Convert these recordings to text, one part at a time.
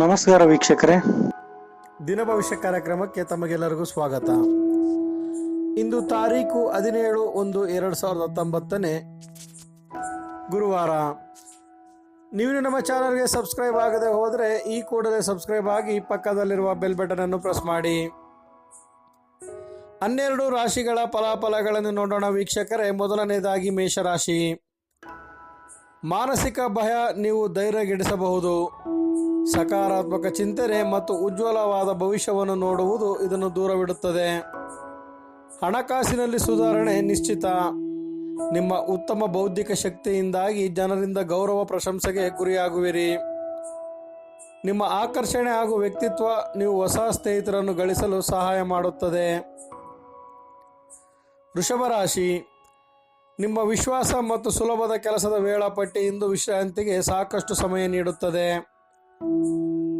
ನಮಸ್ಕಾರ ವೀಕ್ಷಕರೇ. ದಿನ ಭವಿಷ್ಯ ಕಾರ್ಯಕ್ರಮಕ್ಕೆ ತಮಗೆಲ್ಲರಿಗೂ ಸ್ವಾಗತ. ಇಂದು ತಾರೀಕು ಹದಿನೇಳು ಒಂದು ಎರಡು ಸಾವಿರದ ಹತ್ತೊಂಬತ್ತನೇ ಗುರುವಾರ. ನೀವು ನಮ್ಮ ಚಾನಲ್ಗೆ ಸಬ್ಸ್ಕ್ರೈಬ್ ಆಗದೆ ಹೋದರೆ ಈ ಕೂಡಲೇ ಸಬ್ಸ್ಕ್ರೈಬ್ ಆಗಿ ಪಕ್ಕದಲ್ಲಿರುವ ಬೆಲ್ ಬಟನ್ ಅನ್ನು ಪ್ರೆಸ್ ಮಾಡಿ. ಹನ್ನೆರಡು ರಾಶಿಗಳ ಫಲಾಫಲಗಳನ್ನು ನೋಡೋಣ ವೀಕ್ಷಕರೇ. ಮೊದಲನೇದಾಗಿ ಮೇಷರಾಶಿ. ಮಾನಸಿಕ ಭಯ ನೀವು ಧೈರ್ಯಗೆಡಿಸಬಹುದು. ಸಕಾರಾತ್ಮಕ ಚಿಂತನೆ ಮತ್ತು ಉಜ್ವಲವಾದ ಭವಿಷ್ಯವನ್ನು ನೋಡುವುದು ಇದನ್ನು ದೂರವಿಡುತ್ತದೆ. ಹಣಕಾಸಿನಲ್ಲಿ ಸುಧಾರಣೆ ನಿಶ್ಚಿತ. ನಿಮ್ಮ ಉತ್ತಮ ಬೌದ್ಧಿಕ ಶಕ್ತಿಯಿಂದಾಗಿ ಜನರಿಂದ ಗೌರವ ಪ್ರಶಂಸೆಗೆ ಗುರಿಯಾಗುವಿರಿ. ನಿಮ್ಮ ಆಕರ್ಷಣೆ ಹಾಗೂ ವ್ಯಕ್ತಿತ್ವ ನೀವು ಹೊಸ ಸ್ನೇಹಿತರನ್ನು ಗಳಿಸಲು ಸಹಾಯ ಮಾಡುತ್ತದೆ. ವೃಷಭ ರಾಶಿ. ನಿಮ್ಮ ವಿಶ್ವಾಸ ಮತ್ತು ಸುಲಭದ ಕೆಲಸದ ವೇಳಾಪಟ್ಟಿ ಇಂದು ವಿಶ್ರಾಂತಿಗೆ ಸಾಕಷ್ಟು ಸಮಯ ನೀಡುತ್ತದೆ.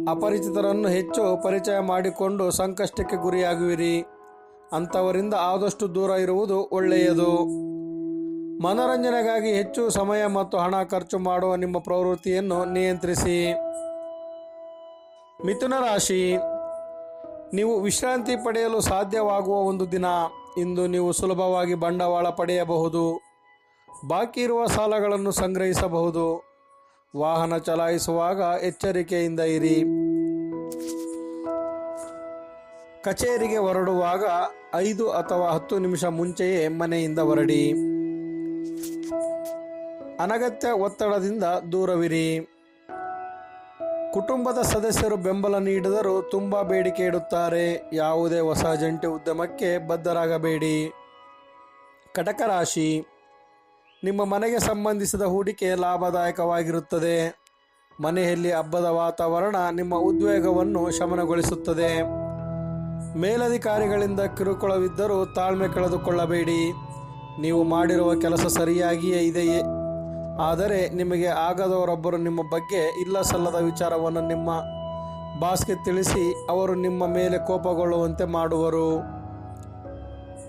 ಅಪರಿಚಿತರನ್ನು ಹೆಚ್ಚು ಪರಿಚಯ ಮಾಡಿಕೊಂಡು ಸಂಕಷ್ಟಕ್ಕೆ ಗುರಿಯಾಗುವಿರಿ. ಅಂಥವರಿಂದ ಆದಷ್ಟು ದೂರ ಇರುವುದು ಒಳ್ಳೆಯದು. ಮನೋರಂಜನೆಗಾಗಿ ಹೆಚ್ಚು ಸಮಯ ಮತ್ತು ಹಣ ಖರ್ಚು ಮಾಡುವ ನಿಮ್ಮ ಪ್ರವೃತ್ತಿಯನ್ನು ನಿಯಂತ್ರಿಸಿ. ಮಿಥುನ ರಾಶಿ. ನೀವು ವಿಶ್ರಾಂತಿ ಪಡೆಯಲು ಸಾಧ್ಯವಾಗುವ ಒಂದು ದಿನ. ಇಂದು ನೀವು ಸುಲಭವಾಗಿ ಬಂಡವಾಳ ಪಡೆಯಬಹುದು. ಬಾಕಿ ಇರುವ ಸಾಲಗಳನ್ನು ಸಂಗ್ರಹಿಸಬಹುದು. ವಾಹನ ಚಲಾಯಿಸುವಾಗ ಎಚ್ಚರಿಕೆಯಿಂದ ಇರಿ. ಕಚೇರಿಗೆ ಹೊರಡುವಾಗ ಐದು ಅಥವಾ ಹತ್ತು ನಿಮಿಷ ಮುಂಚೆಯೇ ಮನೆಯಿಂದ ಹೊರಡಿ. ಅನಗತ್ಯ ಒತ್ತಡದಿಂದ ದೂರವಿರಿ. ಕುಟುಂಬದ ಸದಸ್ಯರು ಬೆಂಬಲ ನೀಡಿದರೂ ತುಂಬ ಬೇಡಿಕೆ ಇಡುತ್ತಾರೆ. ಯಾವುದೇ ಹೊಸ ಜಂಟಿ ಉದ್ಯಮಕ್ಕೆ ಬದ್ಧರಾಗಬೇಡಿ. ಕಟಕ ರಾಶಿ ನಿಮ್ಮ ಮನೆಗೆ ಸಂಬಂಧಿಸಿದ ಹೂಡಿಕೆ ಲಾಭದಾಯಕವಾಗಿರುತ್ತದೆ. ಮನೆಯಲ್ಲಿ ಹಬ್ಬದ ವಾತಾವರಣ ನಿಮ್ಮ ಉದ್ವೇಗವನ್ನು ಶಮನಗೊಳಿಸುತ್ತದೆ. ಮೇಲಧಿಕಾರಿಗಳಿಂದ ಕಿರುಕುಳವಿದ್ದರೂ ತಾಳ್ಮೆ ಕಳೆದುಕೊಳ್ಳಬೇಡಿ. ನೀವು ಮಾಡಿರುವ ಕೆಲಸ ಸರಿಯಾಗಿಯೇ ಇದೆಯೇ? ಆದರೆ ನಿಮಗೆ ಆಗದವರೊಬ್ಬರು ನಿಮ್ಮ ಬಗ್ಗೆ ಇಲ್ಲ ಸಲ್ಲದ ವಿಚಾರವನ್ನು ನಿಮ್ಮ ಬಾಸ್ಗೆ ತಿಳಿಸಿ ಅವರು ನಿಮ್ಮ ಮೇಲೆ ಕೋಪಗೊಳ್ಳುವಂತೆ ಮಾಡುವರು.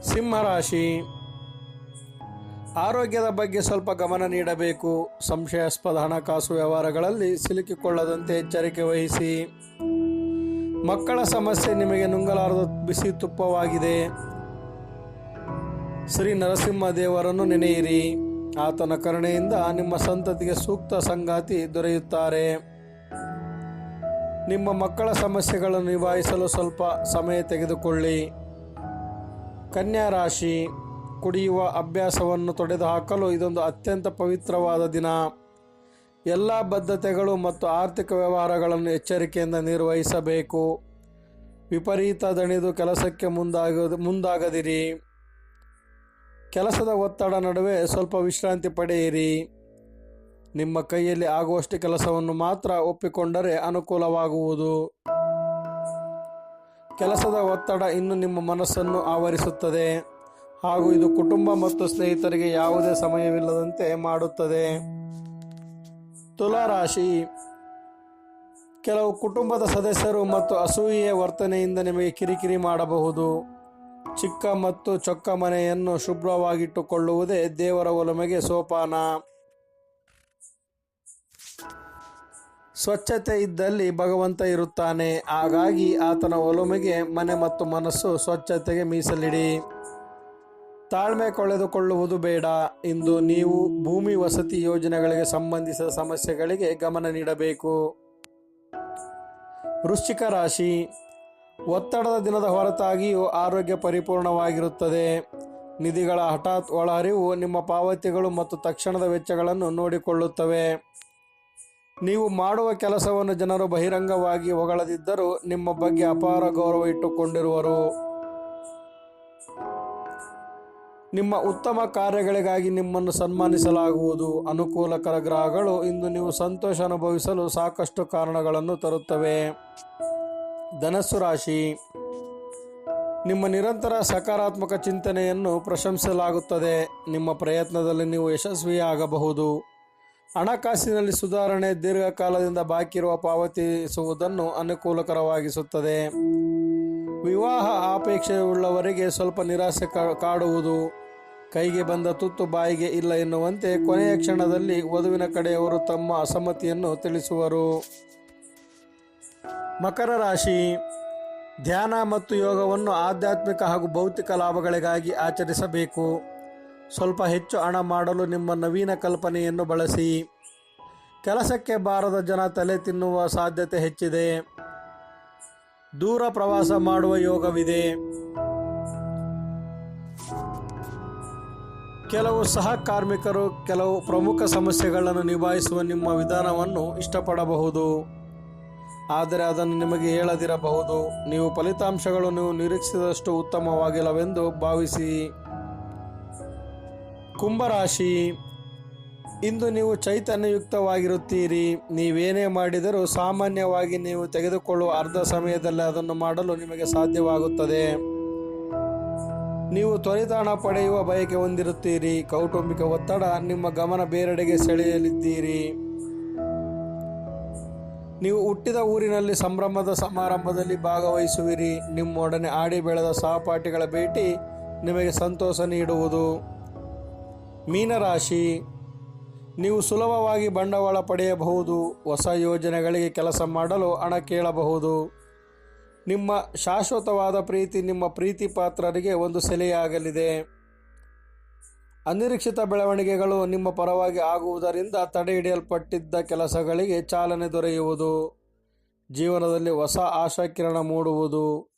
ಸಿಂಹರಾಶಿ ಆರೋಗ್ಯದ ಬಗ್ಗೆ ಸ್ವಲ್ಪ ಗಮನ ನೀಡಬೇಕು. ಸಂಶಯಾಸ್ಪದ ಹಣಕಾಸು ವ್ಯವಹಾರಗಳಲ್ಲಿ ಸಿಲುಕಿಕೊಳ್ಳದಂತೆ ಎಚ್ಚರಿಕೆ ವಹಿಸಿ. ಮಕ್ಕಳ ಸಮಸ್ಯೆ ನಿಮಗೆ ನುಂಗಲಾರದ ಬಿಸಿ ತುಪ್ಪವಾಗಿದೆ. ಶ್ರೀ ನರಸಿಂಹ ದೇವರನ್ನು ನೆನೆಯಿರಿ. ಆತನ ಕರುಣೆಯಿಂದ ನಿಮ್ಮ ಸಂತತಿಗೆ ಸೂಕ್ತ ಸಂಗಾತಿ ದೊರೆಯುತ್ತಾರೆ. ನಿಮ್ಮ ಮಕ್ಕಳ ಸಮಸ್ಯೆಗಳನ್ನು ನಿಭಾಯಿಸಲು ಸ್ವಲ್ಪ ಸಮಯ ತೆಗೆದುಕೊಳ್ಳಿ. ಕನ್ಯಾ ರಾಶಿ. ಕುಡಿಯುವ ಅಭ್ಯಾಸವನ್ನು ತೊಡೆದುಹಾಕಲು ಇದೊಂದು ಅತ್ಯಂತ ಪವಿತ್ರವಾದ ದಿನ. ಎಲ್ಲ ಬದ್ಧತೆಗಳು ಮತ್ತು ಆರ್ಥಿಕ ವ್ಯವಹಾರಗಳನ್ನು ಎಚ್ಚರಿಕೆಯಿಂದ ನಿರ್ವಹಿಸಬೇಕು. ವಿಪರೀತ ದಣಿದು ಕೆಲಸಕ್ಕೆ ಮುಂದಾಗ, ಮುಂದಾಗದಿರಿ. ಕೆಲಸದ ಒತ್ತಡ ನಡುವೆ ಸ್ವಲ್ಪ ವಿಶ್ರಾಂತಿ ಪಡೆಯಿರಿ. ನಿಮ್ಮ ಕೈಯಲ್ಲಿ ಆಗುವಷ್ಟು ಕೆಲಸವನ್ನು ಮಾತ್ರ ಒಪ್ಪಿಕೊಂಡರೆ ಅನುಕೂಲವಾಗುವುದು. ಕೆಲಸದ ಒತ್ತಡ ಇನ್ನು ನಿಮ್ಮ ಮನಸ್ಸನ್ನು ಆವರಿಸುತ್ತದೆ. ಹಾಗೂ ಇದು ಕುಟುಂಬ ಮತ್ತು ಸ್ನೇಹಿತರಿಗೆ ಯಾವುದೇ ಸಮಯವಿಲ್ಲದಂತೆ ಮಾಡುತ್ತದೆ. ತುಲಾರಾಶಿ. ಕೆಲವು ಕುಟುಂಬದ ಸದಸ್ಯರು ಮತ್ತು ಅಸೂಯೆಯ ವರ್ತನೆಯಿಂದ ನಿಮಗೆ ಕಿರಿಕಿರಿ ಮಾಡಬಹುದು. ಚಿಕ್ಕ ಮತ್ತು ಚೊಕ್ಕ ಮನೆಯನ್ನು ಶುಭ್ರವಾಗಿಟ್ಟುಕೊಳ್ಳುವುದೇ ದೇವರ ಒಲಮೆಗೆ ಸೋಪಾನ. ಸ್ವಚ್ಛತೆ ಇದ್ದಲ್ಲಿ ಭಗವಂತ ಇರುತ್ತಾನೆ. ಹಾಗಾಗಿ ಆತನ ಒಲುಮೆಗೆ ಮನೆ ಮತ್ತು ಮನಸ್ಸು ಸ್ವಚ್ಛತೆಗೆ ಮೀಸಲಿಡಿ. ತಾಳ್ಮೆ ಕಳೆದುಕೊಳ್ಳುವುದು ಬೇಡ. ಇಂದು ನೀವು ಭೂಮಿ ವಸತಿ ಯೋಜನೆಗಳಿಗೆ ಸಂಬಂಧಿಸಿದ ಸಮಸ್ಯೆಗಳಿಗೆ ಗಮನ ನೀಡಬೇಕು. ವೃಶ್ಚಿಕ ರಾಶಿ. ಒತ್ತಡದ ದಿನದ ಹೊರತಾಗಿಯೂ ಆರೋಗ್ಯ ಪರಿಪೂರ್ಣವಾಗಿರುತ್ತದೆ. ನಿಧಿಗಳ ಹಠಾತ್ ಒಳಹರಿವು ನಿಮ್ಮ ಪಾವತಿಗಳು ಮತ್ತು ತಕ್ಷಣದ ವೆಚ್ಚಗಳನ್ನು ನೋಡಿಕೊಳ್ಳುತ್ತವೆ. ನೀವು ಮಾಡುವ ಕೆಲಸವನ್ನು ಜನರು ಬಹಿರಂಗವಾಗಿ ಹೊಗಳದಿದ್ದರೂ ನಿಮ್ಮ ಬಗ್ಗೆ ಅಪಾರ ಗೌರವ ಇಟ್ಟುಕೊಂಡಿರುವರು. ನಿಮ್ಮ ಉತ್ತಮ ಕಾರ್ಯಗಳಿಗಾಗಿ ನಿಮ್ಮನ್ನು ಸನ್ಮಾನಿಸಲಾಗುವುದು. ಅನುಕೂಲಕರ ಗ್ರಹಗಳು ಇಂದು ನೀವು ಸಂತೋಷ ಅನುಭವಿಸಲು ಸಾಕಷ್ಟು ಕಾರಣಗಳನ್ನು ತರುತ್ತವೆ. ಧನಸ್ಸು ರಾಶಿ. ನಿಮ್ಮ ನಿರಂತರ ಸಕಾರಾತ್ಮಕ ಚಿಂತನೆಯನ್ನು ಪ್ರಶಂಸಲಾಗುತ್ತದೆ. ನಿಮ್ಮ ಪ್ರಯತ್ನದಲ್ಲಿ ನೀವು ಯಶಸ್ವಿಯಾಗಬಹುದು. ಹಣಕಾಸಿನಲ್ಲಿ ಸುಧಾರಣೆ ದೀರ್ಘಕಾಲದಿಂದ ಬಾಕಿ ಇರುವ ಪಾವತಿಸುವುದನ್ನು ಅನುಕೂಲಕರವಾಗಿಸುತ್ತದೆ. ವಿವಾಹ ಅಪೇಕ್ಷೆಯುಳ್ಳವರಿಗೆ ಸ್ವಲ್ಪ ನಿರಾಸೆ ಕಾಡುವುದು, ಕೈಗೆ ಬಂದ ತುತ್ತು ಬಾಯಿಗೆ ಇಲ್ಲ ಎನ್ನುವಂತೆ ಕೊನೆಯ ಕ್ಷಣದಲ್ಲಿ ವಧುವಿನ ಕಡೆಯವರು ತಮ್ಮ ಅಸಮ್ಮತಿಯನ್ನು ತಿಳಿಸುವರು. ಮಕರ ರಾಶಿ, ಧ್ಯಾನ ಮತ್ತು ಯೋಗವನ್ನು ಆಧ್ಯಾತ್ಮಿಕ ಹಾಗೂ ಭೌತಿಕ ಲಾಭಗಳಿಗಾಗಿ ಆಚರಿಸಬೇಕು. ಸ್ವಲ್ಪ ಹೆಚ್ಚು ಹಣ ಮಾಡಲು ನಿಮ್ಮ ನವೀನ ಕಲ್ಪನೆಯನ್ನು ಬಳಸಿ. ಕೆಲಸಕ್ಕೆ ಬಾರದ ಜನ ತಲೆ ತಿನ್ನುವ ಸಾಧ್ಯತೆ ಹೆಚ್ಚಿದೆ. ದೂರ ಪ್ರವಾಸ ಮಾಡುವ ಯೋಗವಿದೆ. ಕೆಲವು ಸಹ ಕಾರ್ಮಿಕರು ಕೆಲವು ಪ್ರಮುಖ ಸಮಸ್ಯೆಗಳನ್ನು ನಿಭಾಯಿಸುವ ನಿಮ್ಮ ವಿಧಾನವನ್ನು ಇಷ್ಟಪಡಬಹುದು. ಆದರೆ ಅದನ್ನು ನಿಮಗೆ ಹೇಳದಿರಬಹುದು. ನೀವು ಫಲಿತಾಂಶಗಳು ನೀವು ನಿರೀಕ್ಷಿಸಿದಷ್ಟು ಉತ್ತಮವಾಗಿಲ್ಲವೆಂದು ಭಾವಿಸಿ. ಕುಂಭರಾಶಿ ಇಂದು ನೀವು ಚೈತನ್ಯಯುಕ್ತವಾಗಿರುತ್ತೀರಿ. ನೀವೇನೇ ಮಾಡಿದರೂ ಸಾಮಾನ್ಯವಾಗಿ ನೀವು ತೆಗೆದುಕೊಳ್ಳುವ ಅರ್ಧ ಸಮಯದಲ್ಲಿ ಅದನ್ನು ಮಾಡಲು ನಿಮಗೆ ಸಾಧ್ಯವಾಗುತ್ತದೆ. ನೀವು ತ್ವರಿತ ಹಣ ಪಡೆಯುವ ಬಯಕೆ ಹೊಂದಿರುತ್ತೀರಿ. ಕೌಟುಂಬಿಕ ಒತ್ತಡ ನಿಮ್ಮ ಗಮನ ಬೇರೆಡೆಗೆ ಸೆಳೆಯಲಿದ್ದೀರಿ. ನೀವು ಹುಟ್ಟಿದ ಊರಿನಲ್ಲಿ ಸಂಭ್ರಮದ ಸಮಾರಂಭದಲ್ಲಿ ಭಾಗವಹಿಸುವಿರಿ. ನಿಮ್ಮೊಡನೆ ಆಡಿ ಬೆಳೆದ ಸಹಪಾಠಿಗಳ ಭೇಟಿ ನಿಮಗೆ ಸಂತೋಷ ನೀಡುವುದು. ಮೀನರಾಶಿ. ನೀವು ಸುಲಭವಾಗಿ ಬಂಡವಾಳ ಪಡೆಯಬಹುದು, ಹೊಸ ಯೋಜನೆಗಳಿಗೆ ಕೆಲಸ ಮಾಡಲು ಹಣ ಕೇಳಬಹುದು. ನಿಮ್ಮ ಶಾಶ್ವತವಾದ ಪ್ರೀತಿ ನಿಮ್ಮ ಪ್ರೀತಿ ಪಾತ್ರರಿಗೆ ಒಂದು ಸೆಲೆಯಾಗಲಿದೆ. ಅನಿರೀಕ್ಷಿತ ಬೆಳವಣಿಗೆಗಳು ನಿಮ್ಮ ಪರವಾಗಿ ಆಗುವುದರಿಂದ ತಡೆಹಿಡಿಯಲ್ಪಟ್ಟಿದ್ದ ಕೆಲಸಗಳಿಗೆ ಚಾಲನೆ ದೊರೆಯುವುದು. ಜೀವನದಲ್ಲಿ ಹೊಸ ಆಶಾಕಿರಣ ಮೂಡುವುದು.